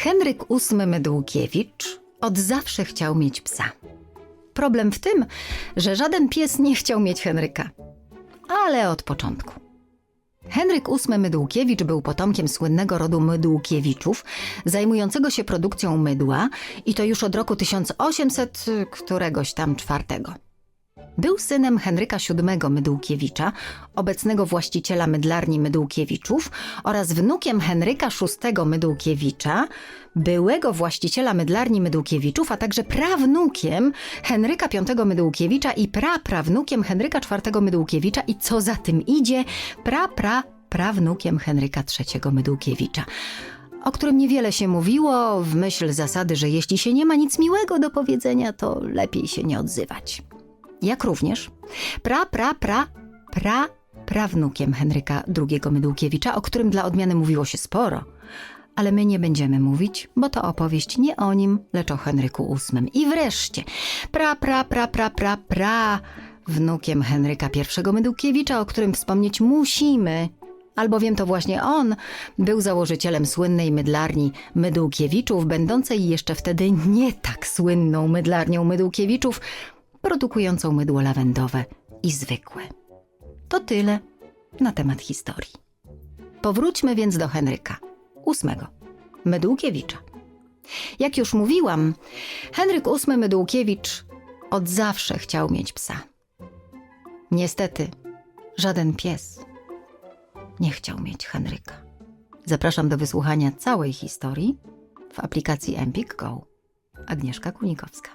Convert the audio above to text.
Henryk VIII Mydłkiewicz od zawsze chciał mieć psa. Problem w tym, że żaden pies nie chciał mieć Henryka. Ale od początku. Henryk VIII Mydłkiewicz był potomkiem słynnego rodu Mydłkiewiczów, zajmującego się produkcją mydła i to już od roku 1800 któregoś tam czwartego. Był synem Henryka VII Mydłkiewicza, obecnego właściciela mydlarni Mydłkiewiczów oraz wnukiem Henryka VI Mydłkiewicza, byłego właściciela mydlarni Mydłkiewiczów, a także prawnukiem Henryka V Mydłkiewicza i praprawnukiem Henryka IV Mydłkiewicza. I co za tym idzie, pra, pra, prawnukiem Henryka III Mydłkiewicza. O którym niewiele się mówiło, w myśl zasady, że jeśli się nie ma nic miłego do powiedzenia, to lepiej się nie odzywać. Jak również pra, pra, pra, pra, prawnukiem Henryka II Mydłkiewicza, o którym dla odmiany mówiło się sporo. Ale my nie będziemy mówić, bo to opowieść nie o nim, lecz o Henryku VIII. I wreszcie pra, pra, pra, pra, pra, pra, wnukiem Henryka I Mydłkiewicza, o którym wspomnieć musimy, albowiem to właśnie on był założycielem słynnej mydlarni Mydłkiewiczów, będącej jeszcze wtedy nie tak słynną mydlarnią Mydłkiewiczów, produkującą mydło lawendowe i zwykłe. To tyle na temat historii. Powróćmy więc do Henryka VIII Mydłkiewicza. Jak już mówiłam, Henryk VIII Mydłkiewicz od zawsze chciał mieć psa. Niestety, żaden pies nie chciał mieć Henryka. Zapraszam do wysłuchania całej historii w aplikacji Empik Go. Agnieszka Kunikowska.